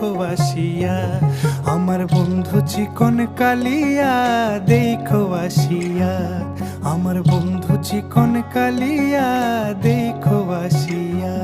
আসিয়া আমার বন্ধু চিকন কালিয়া দেখোবাসিয়া আমার বন্ধু চিকন কালিয়া দেখোবাসিয়া